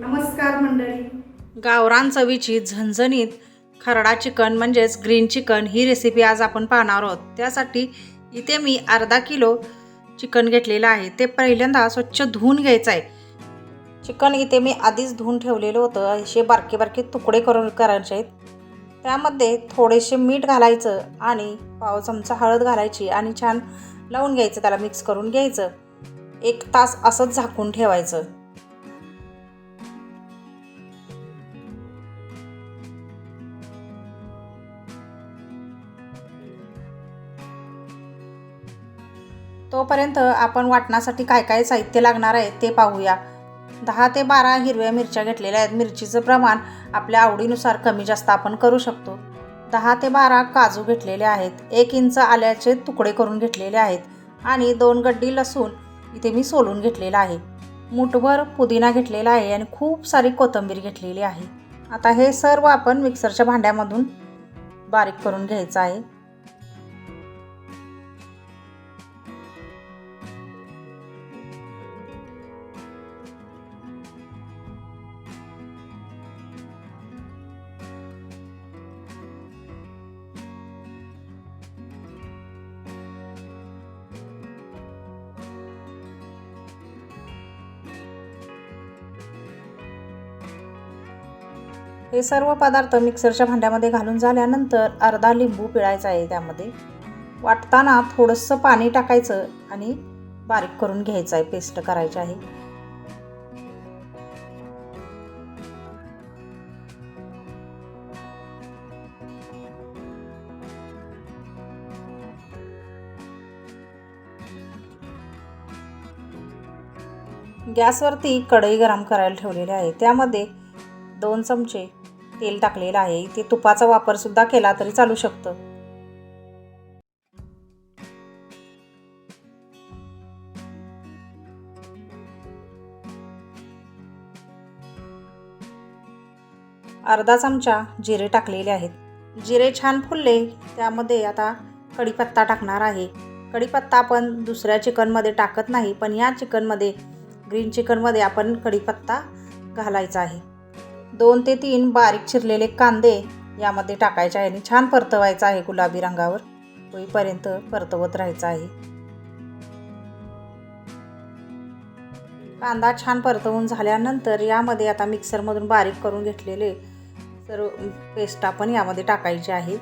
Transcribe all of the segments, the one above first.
नमस्कार मंडळी. गावरान चवीची झणझणीत खरडा चिकन म्हणजेच ग्रीन चिकन ही रेसिपी आज आपण पाहणार आहोत. त्यासाठी इथे मी अर्धा किलो चिकन घेतलेलं आहे. ते पहिल्यांदा स्वच्छ धुवून घ्यायचं आहे. चिकन इथे मी आधीच धुवून ठेवलेलं होतं. असे बारके बारके तुकडे करून करायचे आहेत. त्यामध्ये थोडेसे मीठ घालायचं आणि पाव चमचा हळद घालायची आणि छान लावून घ्यायचं. त्याला मिक्स करून घ्यायचं. एक तास असंच झाकून ठेवायचं. तोपर्यंत आपण वाटण्यासाठी काय काय साहित्य लागणार आहे ते पाहूया. दहा ते बारा हिरव्या मिरच्या घेतलेल्या आहेत. मिरचीचं प्रमाण आपल्या आवडीनुसार कमी जास्त आपण करू शकतो. दहा ते बारा काजू घेतलेले आहेत. एक इंच आल्याचे तुकडे करून घेतलेले आहेत आणि दोन गड्डी लसूण इथे मी सोलून घेतलेला आहे. मुठभर पुदिना घेतलेला आहे आणि खूप सारी कोथिंबीर घेतलेली आहे. आता हे सर्व आपण मिक्सरच्या भांड्यामधून बारीक करून घ्यायचं आहे. हे सर्व पदार्थ मिक्सरच्या भांड्यामध्ये घालून झाल्यानंतर अर्धा लिंबू पिळायचा आहे त्यामध्ये. वाटताना थोडंसं पाणी टाकायचं आणि बारीक करून घ्यायचं आहे पेस्ट करायची आहे. गॅसवरती कढई गरम करायला ठेवलेली आहे. त्यामध्ये दोन चमचे तेल टाकलेलं आहे. इथे तुपाचा वापरसुद्धा केला तरी चालू शकतं. अर्धा चमचा जिरे टाकलेले आहेत. जिरे छान फुलले त्यामध्ये आता कढीपत्ता टाकणार आहे. कढीपत्ता आपण दुसऱ्या चिकनमध्ये टाकत नाही पण या चिकनमध्ये ग्रीन चिकनमध्ये आपण कढीपत्ता घालायचा आहे. दोन ते तीन बारीक चिरलेले कांदे यामध्ये टाकायचे आहे आणि छान परतवायचा आहे गुलाबी रंगावर. होईपर्यंत परतवत राहायचं आहे. कांदा छान परतवून झाल्यानंतर यामध्ये आता मिक्सरमधून बारीक करून घेतलेले सर्व पेस्ट आपण यामध्ये टाकायची आहे.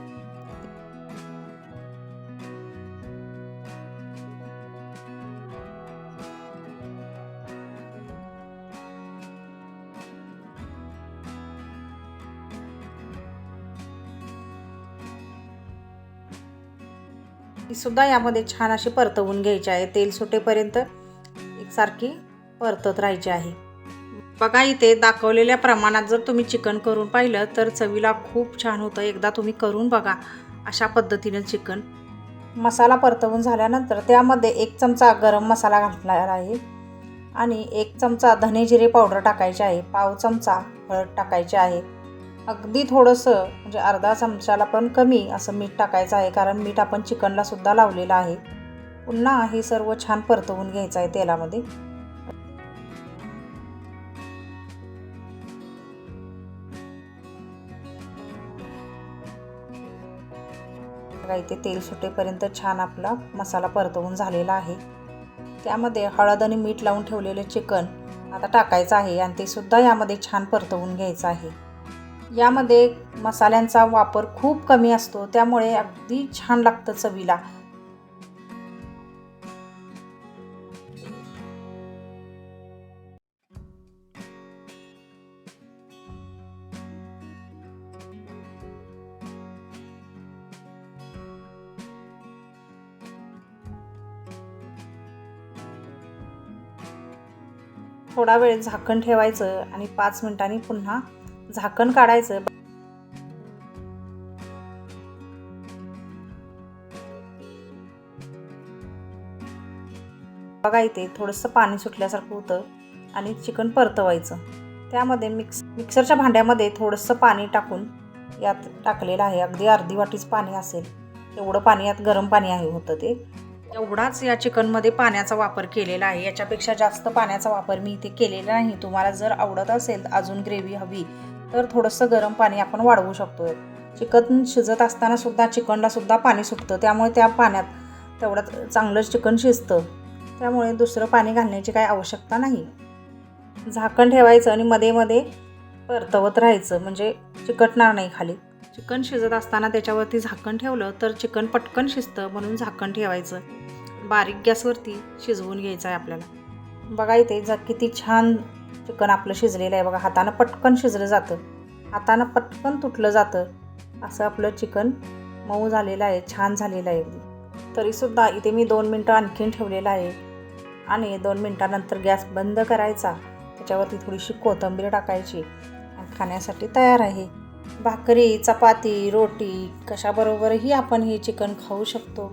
ही सुद्धा यामध्ये छान अशी परतवून घ्यायची आहे. तेल सुटेपर्यंत एकसारखी परतत राहायची आहे. बघा इथे दाखवलेल्या प्रमाणात जर तुम्ही चिकन करून पाहिलं तर चवीला खूप छान होतं. एकदा तुम्ही करून बघा अशा पद्धतीनं चिकन. मसाला परतवून झाल्यानंतर त्यामध्ये एक चमचा गरम मसाला घातणार आहे. आणि एक चमचा धने जिरे पावडर टाकायचे आहे. पाव चमचा हळद टाकायचे आहे. अगदी थोडंसं म्हणजे अर्धा चमचाला पण कमी असं मीठ टाकायचं आहे कारण मीठ आपण चिकनला सुद्धा लावलेलं आहे. पुन्हा हे सर्व छान परतवून घ्यायचं आहे तेलामध्ये. इथे तेल सुटेपर्यंत छान आपला मसाला परतवून झालेला आहे. त्यामध्ये हळद आणि मीठ लावून ठेवलेले चिकन आता टाकायचं आहे आणि ते सुद्धा यामध्ये छान परतवून घ्यायचं आहे. यामध्ये मसाल्यांचा वापर खूप कमी असतो त्यामुळे अगदी छान लागतं चवीला. थोडा वेळ झाकण ठेवायचं आणि पाच मिनिटांनी पुन्हा झाकण काढायचं. बघा इथे थोडंसं पाणी सुटल्यासारखं होतं आणि चिकन परतवायचं. त्यामध्ये मिक्स मिक्सरच्या भांड्यामध्ये थोडंसं पाणी टाकून यात टाकलेलं आहे. अगदी अर्धी वाटीच पाणी असेल. एवढं पाणी यात गरम पाणी आहे होतं ते. एवढाच या चिकनमध्ये पाण्याचा वापर केलेला आहे. याच्यापेक्षा जास्त पाण्याचा वापर मी इथे केलेला नाही. तुम्हाला जर आवडत असेल अजून ग्रेव्ही हवी तर थोडंसं गरम पाणी आपण वाढवू शकतो चिकन शिजत असताना सुद्धा चिकनला सुद्धा पाणी सुटतं. त्यामुळे त्या पाण्यात तेवढं चांगलं चिकन शिजतं. त्यामुळे दुसरं पाणी घालण्याची काही आवश्यकता नाही. झाकण ठेवायचं आणि मध्ये मध्ये परतवत राहायचं. म्हणजे चिकटणार नाही खाली. चिकन शिजत असताना त्याच्यावरती झाकण ठेवलं तर चिकन पटकन शिजतं म्हणून झाकण ठेवायचं. बारीक गॅसवरती शिजवून घ्यायचं आहे आपल्याला. बघा इथे जा किती छान चिकन आपलं शिजलेलं आहे बघा हातानं पटकन शिजलं जातं. हातानं पटकन तुटलं जातं. असं आपलं चिकन मऊ झालेलं आहे छान झालेलं आहे. तरीसुद्धा इथे मी दोन मिनटं आणखीन ठेवलेलं आहे. आणि दोन मिनटानंतर गॅस बंद करायचा. त्याच्यावरती थोडीशी कोथिंबीर टाकायची. खाण्यासाठी तयार आहे. भाकरी चपाती रोटी कशाबरोबरही आपण हे चिकन खाऊ शकतो.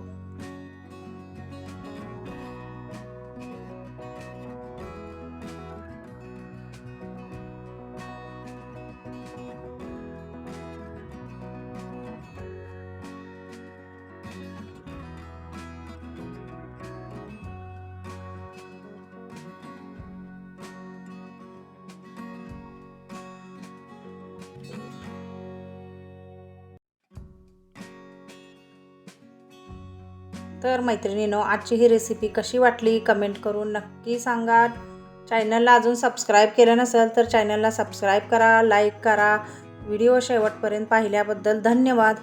तर मैत्रिणीनो आजची ही रेसिपी कशी वाटली कमेंट करून नक्की सांगा. चॅनलला अजून सबस्क्राईब केलं नसेल तर चॅनलला सबस्क्राईब करा लाईक करा. व्हिडिओ शेवटपर्यंत पाहिल्याबद्दल धन्यवाद.